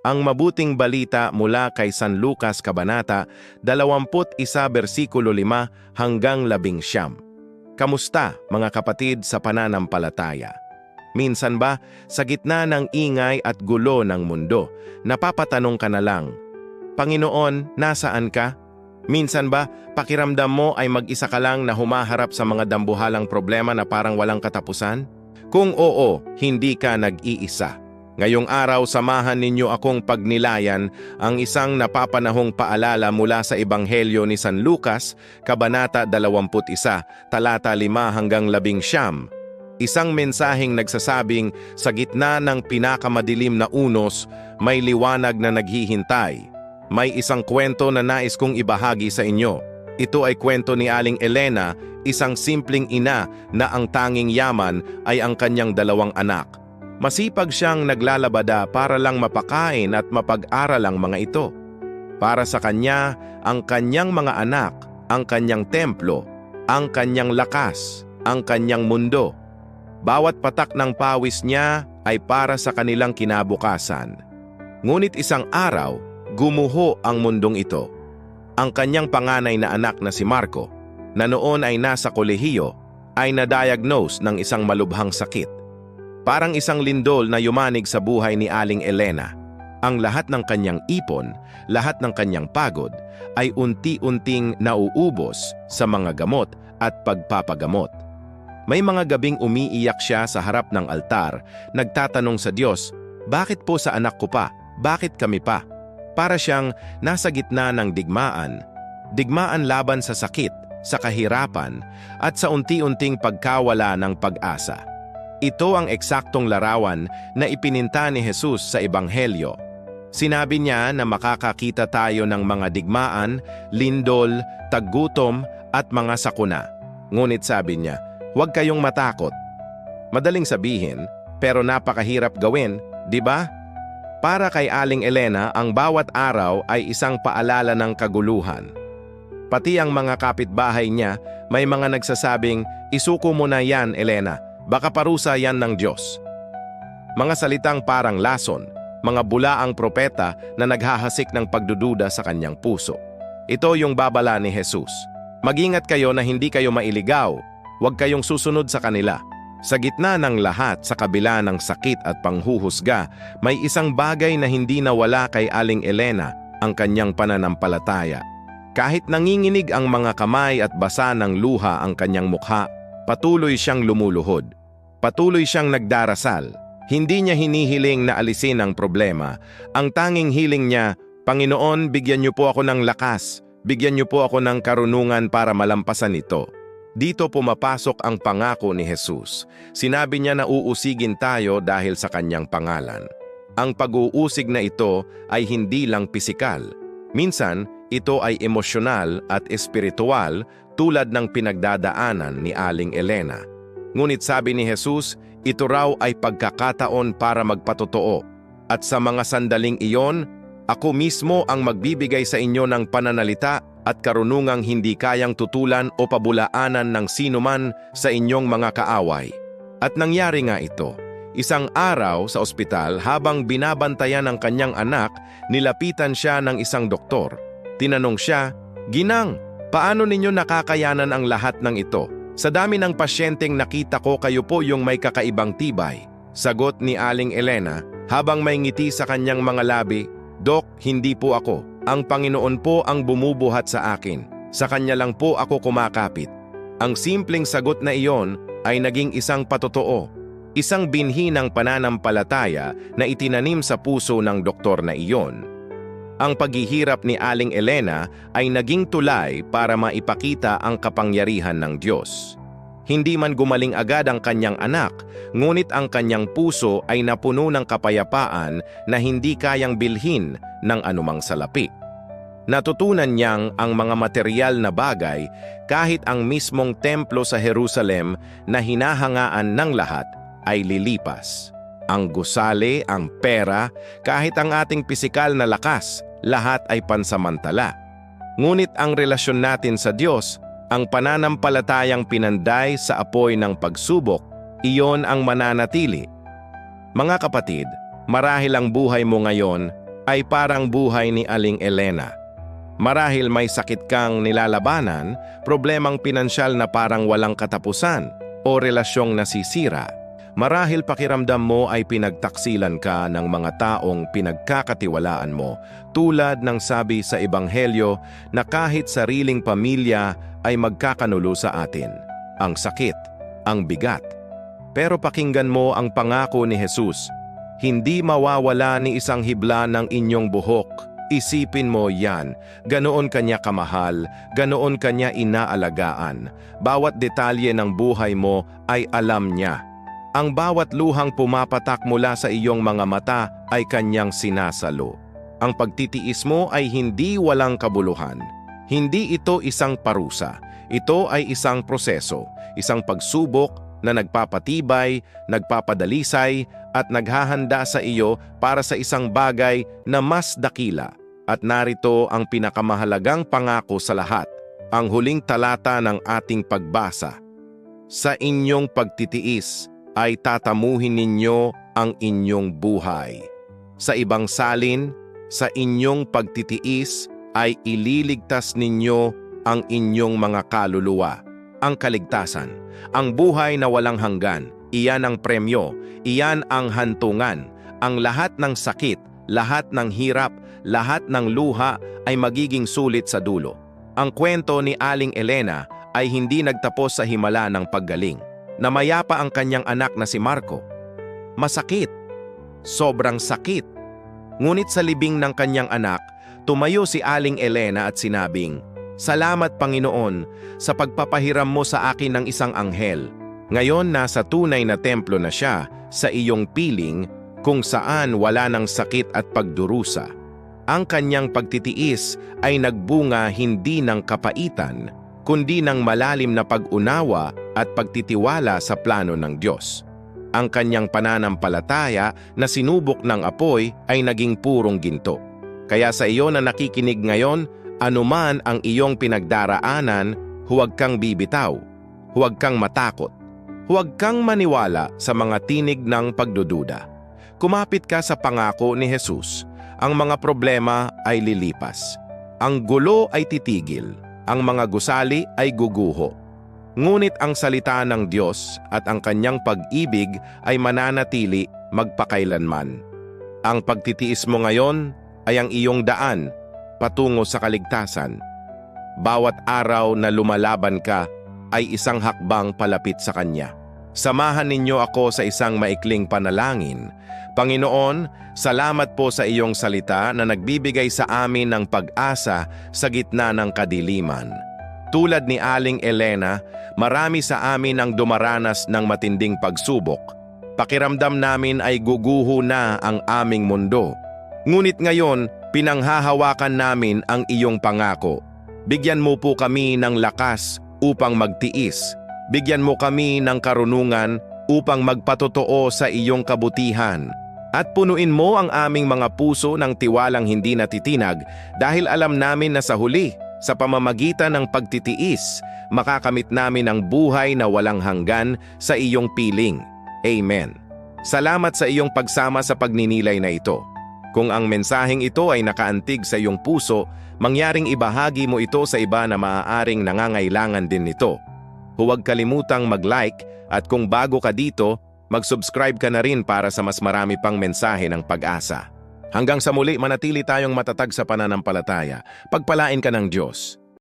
ang mabuting balita mula kay San Lucas Kabanata 21 versikulo 5 hanggang 11. Kamusta mga kapatid sa pananampalataya? Minsan ba, sa gitna ng ingay at gulo ng mundo, napapatanong ka na lang, Panginoon, nasaan ka? Minsan ba, pakiramdam mo ay mag-isa ka lang na humaharap sa mga dambuhalang problema na parang walang katapusan? Kung oo, hindi ka nag-iisa. Ngayong araw, samahan ninyo akong pagnilayan ang isang napapanahong paalala mula sa Ebanghelyo ni San Lucas, Kabanata 21, talata 5 hanggang 11. Isang mensaheng nagsasabing sa gitna ng pinakamadilim na unos, may liwanag na naghihintay. May isang kwento na nais kong ibahagi sa inyo. Ito ay kwento ni Aling Elena, isang simpleng ina na ang tanging yaman ay ang kanyang dalawang anak. Masipag siyang naglalabada para lang mapakain at mapag-aral ang mga ito. Para sa kanya, ang kanyang mga anak, ang kanyang templo, ang kanyang lakas, ang kanyang mundo. Bawat patak ng pawis niya ay para sa kanilang kinabukasan. Ngunit isang araw, gumuho ang mundong ito. Ang kanyang panganay na anak na si Marco, na noon ay nasa kolehiyo, ay na-diagnose ng isang malubhang sakit. Parang isang lindol na yumanig sa buhay ni Aling Elena. Ang lahat ng kanyang ipon, lahat ng kanyang pagod, ay unti-unting nauubos sa mga gamot at pagpapagamot. May mga gabing umiiyak siya sa harap ng altar, nagtatanong sa Diyos, Bakit po sa anak ko pa? Bakit kami pa? Para siyang nasa gitna ng digmaan, digmaan laban sa sakit, sa kahirapan, at sa unti-unting pagkawala ng pag-asa. Ito ang eksaktong larawan na ipininta ni Jesus sa Ebanghelyo. Sinabi niya na makakakita tayo ng mga digmaan, lindol, taggutom at mga sakuna. Ngunit sabi niya, huwag kayong matakot. Madaling sabihin, pero napakahirap gawin, di ba? Para kay Aling Elena, ang bawat araw ay isang paalala ng kaguluhan. Pati ang mga kapitbahay niya, may mga nagsasabing, isuko mo na yan, Elena, baka parusa yan ng Diyos. Mga salitang parang lason, mga bulaang propeta na naghahasik ng pagdududa sa kanyang puso. Ito yung babala ni Jesus. Magingat kayo na hindi kayo mailigaw, huwag kayong susunod sa kanila. Sa gitna ng lahat sa kabila ng sakit at panghuhusga, may isang bagay na hindi nawala kay Aling Elena, ang kanyang pananampalataya. Kahit nanginginig ang mga kamay at basa ng luha ang kanyang mukha, patuloy siyang lumuluhod. Patuloy siyang nagdarasal. Hindi niya hinihiling na alisin ang problema. Ang tanging hiling niya, Panginoon, bigyan niyo po ako ng lakas. Bigyan niyo po ako ng karunungan para malampasan ito. Dito pumapasok ang pangako ni Jesus. Sinabi niya na uusigin tayo dahil sa kanyang pangalan. Ang pag-uusig na ito ay hindi lang pisikal. Minsan, ito ay emosyonal at espiritual tulad ng pinagdadaanan ni Aling Elena. Ngunit sabi ni Jesus, ito raw ay pagkakataon para magpatotoo. At sa mga sandaling iyon, ako mismo ang magbibigay sa inyo ng pananalita at karunungang hindi kayang tutulan o pabulaanan ng sinuman sa inyong mga kaaway. At nangyari nga ito. Isang araw sa ospital habang binabantayan ng kanyang anak, nilapitan siya ng isang doktor. Tinanong siya, Ginang, paano ninyo nakakayanan ang lahat ng ito? Sa dami ng pasyenteng nakita ko kayo po yung may kakaibang tibay. Sagot ni Aling Elena habang may ngiti sa kanyang mga labi, Dok, hindi po ako. Ang Panginoon po ang bumubuhat sa akin. Sa Kanya lang po ako kumakapit. Ang simpleng sagot na iyon ay naging isang patotoo, isang binhi ng pananampalataya na itinanim sa puso ng doktor na iyon. Ang paghihirap ni Aling Elena ay naging tulay para maipakita ang kapangyarihan ng Diyos. Hindi man gumaling agad ang kanyang anak, ngunit ang kanyang puso ay napuno ng kapayapaan na hindi kayang bilhin ng anumang salapi. Natutunan niyang ang mga material na bagay kahit ang mismong templo sa Jerusalem na hinahangaan ng lahat ay lilipas. Ang gusali, ang pera, kahit ang ating pisikal na lakas, lahat ay pansamantala. Ngunit ang relasyon natin sa Diyos, ang pananampalatayang pinanday sa apoy ng pagsubok, iyon ang mananatili. Mga kapatid, marahil ang buhay mo ngayon ay parang buhay ni Aling Elena. Marahil may sakit kang nilalabanan, problemang pinansyal na parang walang katapusan, o relasyong nasisira. Marahil pakiramdam mo ay pinagtaksilan ka ng mga taong pinagkakatiwalaan mo, tulad ng sabi sa Ebanghelyo na kahit sariling pamilya ay magkakanulo sa atin. Ang sakit, ang bigat. Pero pakinggan mo ang pangako ni Jesus, hindi mawawala ni isang hibla ng inyong buhok. Isipin mo yan, ganoon kanya kamahal, ganoon kanya inaalagaan. Bawat detalye ng buhay mo ay alam niya. Ang bawat luhang pumapatak mula sa iyong mga mata ay kanyang sinasalo. Ang pagtitiis mo ay hindi walang kabuluhan. Hindi ito isang parusa. Ito ay isang proseso, isang pagsubok na nagpapatibay, nagpapadalisay, at naghahanda sa iyo para sa isang bagay na mas dakila. At narito ang pinakamahalagang pangako sa lahat, ang huling talata ng ating pagbasa. Sa inyong pagtitiis ay tatamuhin ninyo ang inyong buhay. Sa ibang salin, sa inyong pagtitiis ay ililigtas ninyo ang inyong mga kaluluwa, ang kaligtasan, ang buhay na walang hanggan, iyan ang premyo, iyan ang hantungan, ang lahat ng sakit, lahat ng hirap, lahat ng luha ay magiging sulit sa dulo. Ang kwento ni Aling Elena ay hindi nagtapos sa himala ng paggaling. Namayapa ang kanyang anak na si Marco. Masakit. Sobrang sakit. Ngunit sa libing ng kanyang anak, tumayo si Aling Elena at sinabing, Salamat Panginoon sa pagpapahiram mo sa akin ng isang anghel. Ngayon nasa tunay na templo na siya sa iyong piling kung saan wala ng sakit at pagdurusa. Ang kanyang pagtitiis ay nagbunga hindi ng kapaitan, kundi ng malalim na pag-unawa at pagtitiwala sa plano ng Diyos. Ang kanyang pananampalataya na sinubok ng apoy ay naging purong ginto. Kaya sa iyo na nakikinig ngayon, anuman ang iyong pinagdaraanan, huwag kang bibitaw, huwag kang matakot, huwag kang maniwala sa mga tinig ng pagdududa. Kumapit ka sa pangako ni Jesus. Ang mga problema ay lilipas. Ang gulo ay titigil. Ang mga gusali ay guguho. Ngunit ang salita ng Diyos at ang kanyang pag-ibig ay mananatili magpakailanman. Ang pagtitiis mo ngayon ay ang iyong daan patungo sa kaligtasan. Bawat araw na lumalaban ka ay isang hakbang palapit sa Kanya. Samahan ninyo ako sa isang maikling panalangin. Panginoon, salamat po sa iyong salita na nagbibigay sa amin ng pag-asa sa gitna ng kadiliman. Tulad ni Aling Elena, marami sa amin ang dumaranas ng matinding pagsubok. Pakiramdam namin ay guguho na ang aming mundo. Ngunit ngayon, pinanghahawakan namin ang iyong pangako. Bigyan mo po kami ng lakas upang magtiis. Bigyan mo kami ng karunungan upang magpatotoo sa iyong kabutihan. At punuin mo ang aming mga puso ng tiwalang hindi natitinag dahil alam namin na sa huli, sa pamamagitan ng pagtitiis, makakamit namin ang buhay na walang hanggan sa iyong piling. Amen. Salamat sa iyong pagsama sa pagninilay na ito. Kung ang mensaheng ito ay nakaantig sa iyong puso, mangyaring ibahagi mo ito sa iba na maaaring nangangailangan din nito. Huwag kalimutang mag-like at kung bago ka dito, mag-subscribe ka na rin para sa mas marami pang mensahe ng pag-asa. Hanggang sa muli, manatili tayong matatag sa pananampalataya. Pagpalain ka ng Diyos.